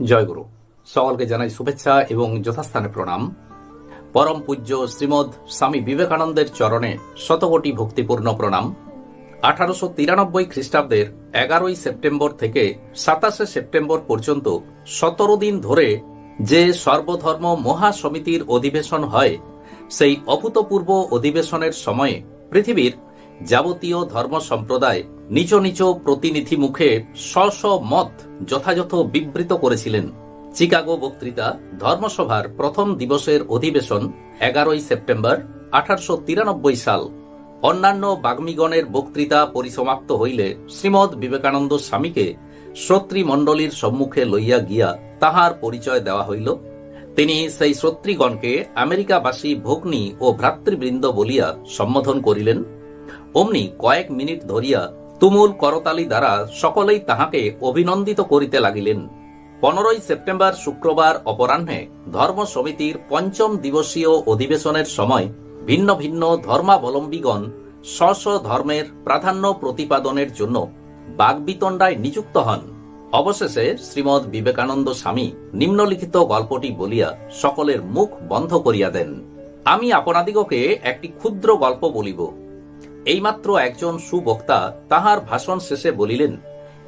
জয়গুরু। সকলকে জানাই শুভেচ্ছা এবং যথাস্থানে প্রণাম। পরম পূজ্য শ্রীমৎ স্বামী বিবেকানন্দের চরণে শতকোটি ভক্তিপূর্ণ প্রণাম। আঠারোশো তিরানব্বই খ্রিস্টাব্দের এগারোই সেপ্টেম্বর থেকে সাতাশে সেপ্টেম্বর পর্যন্ত সতেরো দিন ধরে যে সর্বধর্ম মহাসমিতির অধিবেশন হয়, সেই অভূতপূর্ব অধিবেশনের সময়ে পৃথিবীর যাবতীয় ধর্ম সম্প্রদায় নিজ নিজ প্রতিনিধি মুখে স্ব স্ব মত যথাযথ বিবৃত করেছিলেন। চিকাগো বক্তৃতা, ধর্মসভার প্রথম দিবসের অধিবেশন এগারোই সেপ্টেম্বর আঠারোশো তিরানব্বই সাল। অন্যান্য বাগ্মীগণের বক্তৃতা পরিসমাপ্ত হইলে শ্রীমৎ বিবেকানন্দ স্বামীকে শ্রোতৃমণ্ডলীর সম্মুখে লইয়া গিয়া তাহার পরিচয় দেওয়া হইল। তিনি সেই শ্রোতৃগণকে আমেরিকাবাসী ভগ্নী ও ভ্রাতৃবৃন্দ বলিয়া সম্বোধন করিলেন। অমনি কয়েক মিনিট ধরিয়া তুমুল করতালি দ্বারা সকলেই তাহাকে অভিনন্দিত করিতে লাগিলেন। পনেরোই সেপ্টেম্বর শুক্রবার অপরাহ্নে ধর্ম সমিতির পঞ্চম দিবসীয় অধিবেশনের সময় ভিন্ন ভিন্ন ধর্মাবলম্বীগণ স্ব ধর্মের প্রাধান্য প্রতিপাদনের জন্য বাগবিতণ্ডায় নিযুক্ত হন। অবশেষে শ্রীমৎ বিবেকানন্দ স্বামী নিম্নলিখিত গল্পটি বলিয়া সকলের মুখ বন্ধ করিয়া দেন। আমি আপনাদিগকে একটি ক্ষুদ্র গল্প বলিব। এইমাত্র একজন সুবক্তা তাহার ভাষণ শেষে বলিলেন,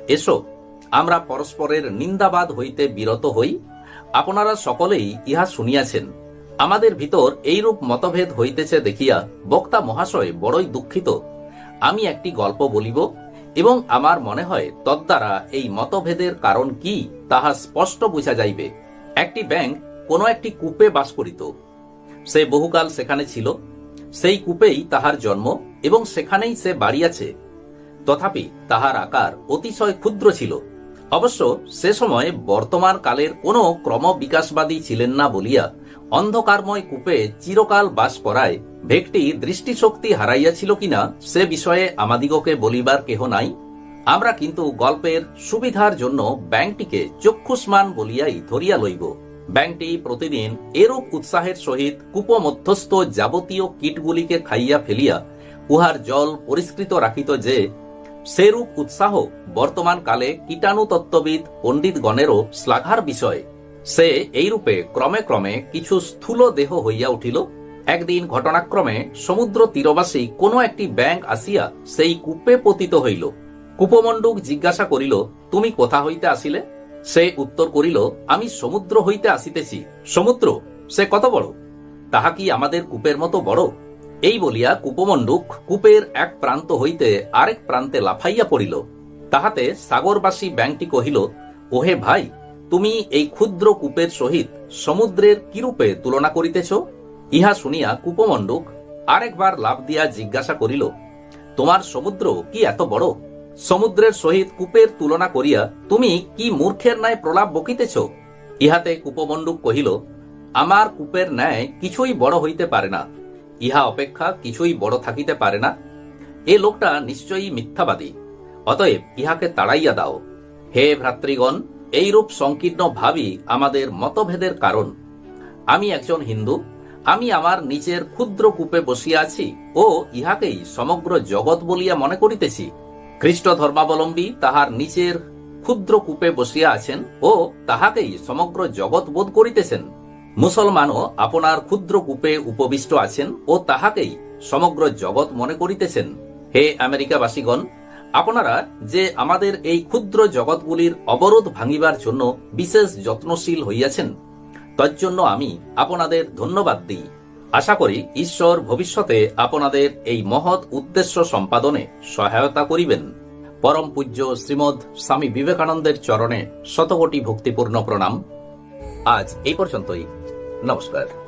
এসো, আমরা পরস্পরের নিন্দাবাদ হইতে বিরত হই। আপনারা সকলেই ইহা শুনিয়াছেন। আমাদের ভিতর এইরূপ মতভেদ হইতেছে দেখিয়া বক্তা মহাশয় বড়ই দুঃখিত। আমি একটি গল্প বলিব, এবং আমার মনে হয় তদ্বারা এই মতভেদের কারণ কি তাহা স্পষ্ট বোঝা যাইবে। একটি ব্যাংক কোনো একটি কূপে বাস করিত। সে বহুকাল সেখানে ছিল। সেই কূপেই তাহার জন্ম। এবং সেখানেই সে বাড়িয়াছে তথাপি তাহার আকার অতিশয় ক্ষুদ্র ছিল। অবশ্য সে সময় বর্তমান কালের কোনো ক্রমবিকাশবাদী ছিলেন না বলিয়া অন্ধকারময় কূপে চিরকাল বাস করায় ভেকটি দৃষ্টিশক্তি হারাইয়াছিল কিনা সে বিষয়ে আমাদিগকে বলিবার কেহ নাই। আমরা কিন্তু গল্পের সুবিধার জন্য ব্যাংকটিকে চক্ষুষ্মান বলিয়াই ধরিয়া লইব। ব্যাংকটি প্রতিদিন এরূপ উৎসাহের সহিত কূপমধ্যস্থ যাবতীয় কীটগুলিকে খাইয়া ফেলিয়া উহার জল পরিষ্কৃত রাখিত যে, সেরূপ উৎসাহ বর্তমান কালে কীটাণু কীটাণুতত্ত্ববিদ পণ্ডিতগণেরও শ্লাঘার বিষয়। সে এইরূপে ক্রমে ক্রমে কিছু স্থূল দেহ হইয়া উঠিল। একদিন ঘটনাক্রমে সমুদ্র তীরবাসী কোনো একটি ব্যাংক আসিয়া সেই কূপে পতিত হইল। কূপমণ্ডুক জিজ্ঞাসা করিল, তুমি কোথা হইতে আসিলে? সে উত্তর করিল, আমি সমুদ্র হইতে আসিতেছি। সমুদ্র? সে কত বড়? তাহা কি আমাদের কূপের মতো বড়? এই বলিয়া কূপমণ্ডুক কূপের এক প্রান্ত হইতে আরেক প্রান্তে লাফাইয়া পড়িল। তাহাতে সাগরবাসী ব্যাংকটি কহিল, ওহে ভাই, তুমি এই ক্ষুদ্র কূপের সহিত সমুদ্রের কিরূপে তুলনা করিতেছ? ইহা শুনিয়া কূপমণ্ডুক আরেকবার লাভ দিয়া জিজ্ঞাসা করিল, তোমার সমুদ্র কি এত বড়? সমুদ্রের সহিত কূপের তুলনা করিয়া তুমি কি মূর্খের ন্যায় প্রলাপ বকিতেছ? ইহাতে কূপমণ্ডুক কহিল, আমার কূপের ন্যায় কিছুই বড় হইতে পারে না। ইহা অপেক্ষা কিছুই বড় থাকিতে পারে না। এ লোকটা নিশ্চয়ই মিথ্যাবাদী। অতএব ইহাকে তাড়াইয়া দাও। হে ভ্রাতৃগণ, এইরূপ সংকীর্ণ ভাবই আমাদের মতভেদের কারণ। আমি একজন হিন্দু, আমি আমার নিচের ক্ষুদ্র কূপে বসিয়া আছি ও ইহাকেই সমগ্র জগৎ বলিয়া মনে করিতেছি। খ্রিস্ট ধর্মাবলম্বী তাহার নিচের ক্ষুদ্র কূপে বসিয়া আছেন ও তাহাকেই সমগ্র জগৎ বোধ করিতেছেন। মুসলমানও আপনার ক্ষুদ্র কূপে উপবিষ্ট আছেন ও তাহাকেই সমগ্র জগৎ মনে করিতেছেন। হে আমেরিকাবাসীগণ, আপনারা যে আমাদের এই ক্ষুদ্র জগৎগুলির অবরোধ ভাঙিবার জন্য বিশেষ যত্নশীল হইয়াছেন, তজ্জন্য আমি আপনাদের ধন্যবাদ দিই। আশা করি ঈশ্বর ভবিষ্যতে আপনাদের এই মহৎ উদ্দেশ্য সম্পাদনে সহায়তা করিবেন। পরম পূজ্য শ্রীমৎ স্বামী বিবেকানন্দের চরণে শতকোটি ভক্তিপূর্ণ প্রণাম। আজ এই পর্যন্তই। নমস্কার